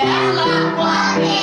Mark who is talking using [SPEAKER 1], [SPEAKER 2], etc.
[SPEAKER 1] біла.